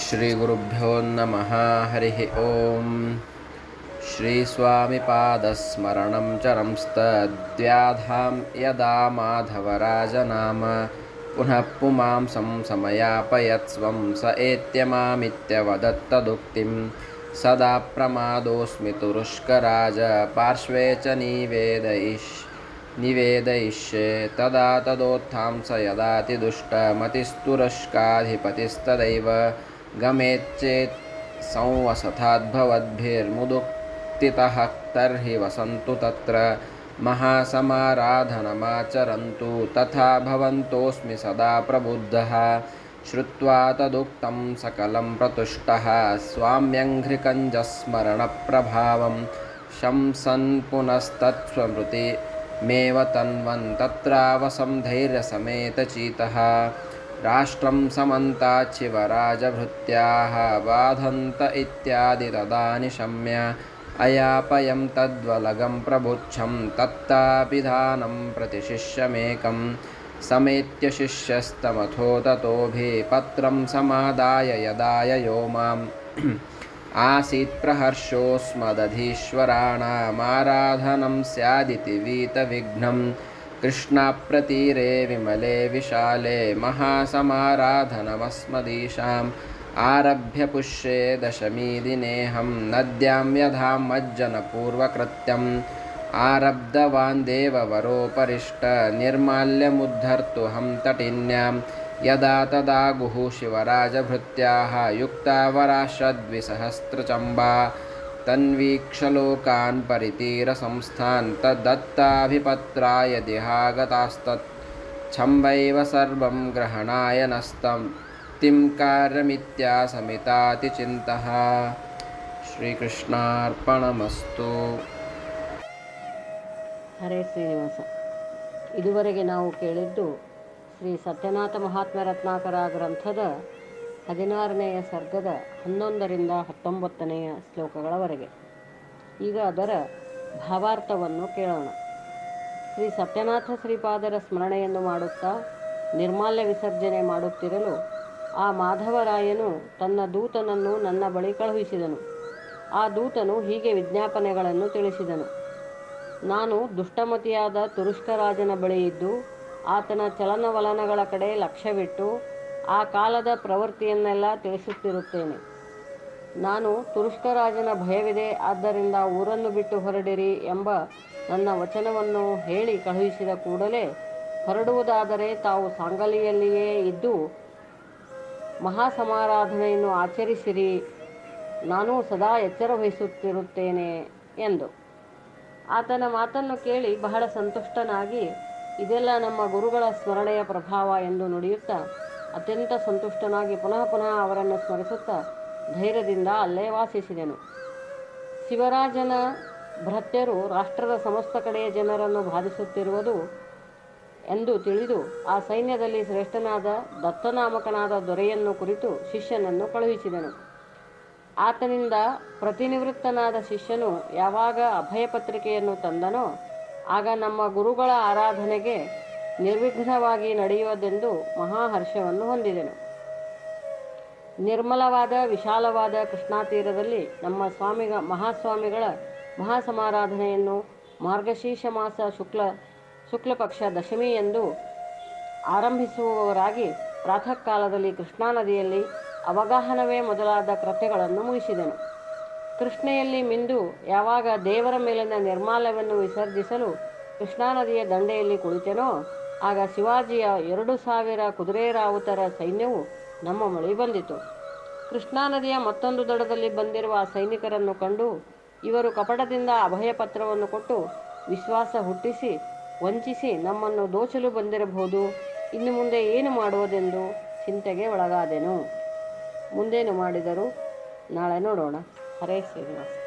श्रीगुरुभ्यो नमः हरिः ॐ श्रीस्वामिपादस्मरणं चरंस्तद्व्याधां यदा माधवराजनाम पुनः पुमांसं समयापयत्स्वं स एत्यमामित्यवदत्तदुक्तिं। सदा प्रमादोऽस्मि तुरुष्कराज पार्श्वे च निवेदयिष् निवेदयिष्ये। तदा तदोत्थां स यदातिदुष्टमतिस्तुरष्काधिपतिस्तदैव गमेच्चेत् संवसथाद्भवद्भिर्मुदुक्तितः तर्हि वसन्तु तत्र। महासमाराधनमाचरन्तु तथा भवन्तोऽस्मि सदा प्रबुद्धः। श्रुत्वा तदुक्तं सकलं प्रतुष्टः। स्वाम्यङ्घ्रिकञ्जस्मरणप्रभावं शंसन् पुनस्तत्स्मृतिमेव तन्वन् तत्रावसं धैर्यसमेतचितः राष्ट्रं समन्ताच्छिवराजभृत्याः बाधन्त इत्यादि तदा निशम्य अयापयं तद्वलगं प्रभुच्छं तत्तापिधानं प्रतिशिष्यमेकं समेत्य शिष्यस्तमथो ततोभि पत्रं समादाय यदाय यो माम्। आसीत् प्रहर्षोऽस्मदधीश्वराणामाराधनं स्यादिति वीतविघ्नं कृष्णाप्रतीरे विमले विशाले महासमाराधनमस्मदीशाम्। आरभ्य पुष्ये दशमीदिनेऽहं नद्यां यधां मज्जनपूर्वकृत्यम्। आरब्धवान् देववरोपरिष्ट निर्माल्यमुद्धर्तुहं तटिन्यां यदा तदा गुः शिवराजभृत्याः युक्तावराश्रद्विसहस्रचम्बा तन्वीक्षलोकान् परितीरसंस्थान् तद्दत्ताभिपत्राय दिहागतास्तच्छम्बैव सर्वं ग्रहणाय नस्तं तिं कार्यमित्यासमितातिचिन्तः ಶ್ರೀಕೃಷ್ಣಾರ್ಪಣಮಸ್ತು ಹರೇ ಶ್ರೀನಿವಾಸ ಇದುವರೆಗೆ ನಾವು ಕೇಳಿದ್ದು ಶ್ರೀ ಸತ್ಯನಾಥ ಮಹಾತ್ಮ ರತ್ನಾಕರ ಗ್ರಂಥದ ಹದಿನಾರನೆಯ ಸರ್ಗದ ಹನ್ನೊಂದರಿಂದ ಹತ್ತೊಂಬತ್ತನೆಯ ಶ್ಲೋಕಗಳವರೆಗೆ. ಈಗ ಅದರ ಭಾವಾರ್ಥವನ್ನು ಕೇಳೋಣ. ಶ್ರೀ ಸತ್ಯನಾಥ ಶ್ರೀಪಾದರ ಸ್ಮರಣೆಯನ್ನು ಮಾಡುತ್ತಾ, ನಿರ್ಮಾಲ್ಯ ವಿಸರ್ಜನೆ ಮಾಡುತ್ತಿರಲು ಆ ಮಾಧವರಾಯನು ತನ್ನ ದೂತನನ್ನು ನನ್ನ ಬಳಿ ಕಳುಹಿಸಿದನು. ಆ ದೂತನು ಹೀಗೆ ವಿಜ್ಞಾಪನೆಗಳನ್ನು ತಿಳಿಸಿದನು. ನಾನು ದುಷ್ಟಮತಿಯಾದ ತುರುಷ್ಕರಾಜನ ಬಳಿ ಇದ್ದು, ಆತನ ಚಲನವಲನಗಳ ಕಡೆ ಲಕ್ಷ್ಯವಿಟ್ಟು ಆ ಕಾಲದ ಪ್ರವೃತ್ತಿಯನ್ನೆಲ್ಲ ತಿಳಿಸುತ್ತಿರುತ್ತೇನೆ. ನಾನು ತುರುಷ್ಕರಾಜನ ಭಯವಿದೆ, ಆದ್ದರಿಂದ ಊರನ್ನು ಬಿಟ್ಟು ಹೊರಡಿರಿ ಎಂಬ ನನ್ನ ವಚನವನ್ನು ಹೇಳಿ ಕಳುಹಿಸಿದ ಕೂಡಲೇ ಹೊರಡುವುದಾದರೆ ತಾವು ಸಾಂಗಲಿಯಲ್ಲಿಯೇ ಇದ್ದು ಮಹಾಸಮಾರಾಧನೆಯನ್ನು ಆಚರಿಸಿರಿ, ನಾನು ಸದಾ ಎಚ್ಚರ ವಹಿಸುತ್ತಿರುತ್ತೇನೆ ಎಂದು. ಆತನ ಮಾತನ್ನು ಕೇಳಿ ಬಹಳ ಸಂತುಷ್ಟನಾಗಿ, ಇದೆಲ್ಲ ನಮ್ಮ ಗುರುಗಳ ಸ್ಮರಣೆಯ ಪ್ರಭಾವ ಎಂದು ನುಡಿಯುತ್ತಾ ಅತ್ಯಂತ ಸಂತುಷ್ಟನಾಗಿ ಪುನಃ ಪುನಃ ಅವರನ್ನು ಸ್ಮರಿಸುತ್ತಾ ಧೈರ್ಯದಿಂದ ಅಲ್ಲೇ ವಾಸಿಸಿದೆನು. ಶಿವರಾಜನ ಭ್ರತ್ಯರು ರಾಷ್ಟ್ರದ ಸಮಸ್ತ ಕಡೆಯ ಜನರನ್ನು ಬಾಧಿಸುತ್ತಿರುವುದು ಎಂದು ತಿಳಿದು ಆ ಸೈನ್ಯದಲ್ಲಿ ಶ್ರೇಷ್ಠನಾದ ದತ್ತನಾಮಕನಾದ ದೊರೆಯನ್ನು ಕುರಿತು ಶಿಷ್ಯನನ್ನು ಕಳುಹಿಸಿದನು. ಆತನಿಂದ ಪ್ರತಿನಿವೃತ್ತನಾದ ಶಿಷ್ಯನು ಯಾವಾಗ ಅಭಯ ಪತ್ರಿಕೆಯನ್ನು ತಂದನೋ ಆಗ ನಮ್ಮ ಗುರುಗಳ ಆರಾಧನೆಗೆ ನಿರ್ವಿಘ್ನವಾಗಿ ನಡೆಯುವುದೆಂದು ಮಹಾಹರ್ಷವನ್ನು ಹೊಂದಿದೆನು. ನಿರ್ಮಲವಾದ, ವಿಶಾಲವಾದ ಕೃಷ್ಣಾತೀರದಲ್ಲಿ ನಮ್ಮ ಸ್ವಾಮಿಗ, ಮಹಾಸ್ವಾಮಿಗಳ ಮಹಾಸಮಾರಾಧನೆಯನ್ನು ಮಾರ್ಗಶೀರ್ಷ ಮಾಸ ಶುಕ್ಲ, ಶುಕ್ಲಪಕ್ಷ ದಶಮಿ ಎಂದು ಆರಂಭಿಸುವವರಾಗಿ ಪ್ರಾತಃ ಕಾಲದಲ್ಲಿ ಕೃಷ್ಣಾ ನದಿಯಲ್ಲಿ ಅವಗಾಹನವೇ ಮೊದಲಾದ ಕೃತ್ಯಗಳನ್ನು ಮುಗಿಸಿದೆನು. ಕೃಷ್ಣೆಯಲ್ಲಿ ಮಿಂದು ಯಾವಾಗ ದೇವರ ಮೇಲಿನ ನಿರ್ಮಾಲ್ಯವನ್ನು ವಿಸರ್ಜಿಸಲು ಕೃಷ್ಣಾ ನದಿಯ ದಂಡೆಯಲ್ಲಿ ಕುಳಿತೆನೋ ಆಗ ಶಿವಾಜಿಯ ಎರಡು ಸಾವಿರ ಕುದುರೆ ರಾವುತರ ಸೈನ್ಯವು ನಮ್ಮ ಬಳಿ ಬಂದಿತು. ಕೃಷ್ಣಾ ನದಿಯ ಮತ್ತೊಂದು ದಡದಲ್ಲಿ ಬಂದಿರುವ ಸೈನಿಕರನ್ನು ಕಂಡು ಇವರು ಕಪಟದಿಂದ ಅಭಯ ಪತ್ರವನ್ನು ಕೊಟ್ಟು ವಿಶ್ವಾಸ ಹುಟ್ಟಿಸಿ, ವಂಚಿಸಿ ನಮ್ಮನ್ನು ದೋಚಲು ಬಂದಿರಬಹುದು. ಇನ್ನು ಮುಂದೆ ಏನು ಮಾಡುವುದೆಂದು ಚಿಂತೆಗೆ ಒಳಗಾದೆನು. ಮುಂದೇನು ಮಾಡಿದರು ನಾಳೆ ನೋಡೋಣ. ಹರೇ ಶ್ರೀನಿವಾಸ.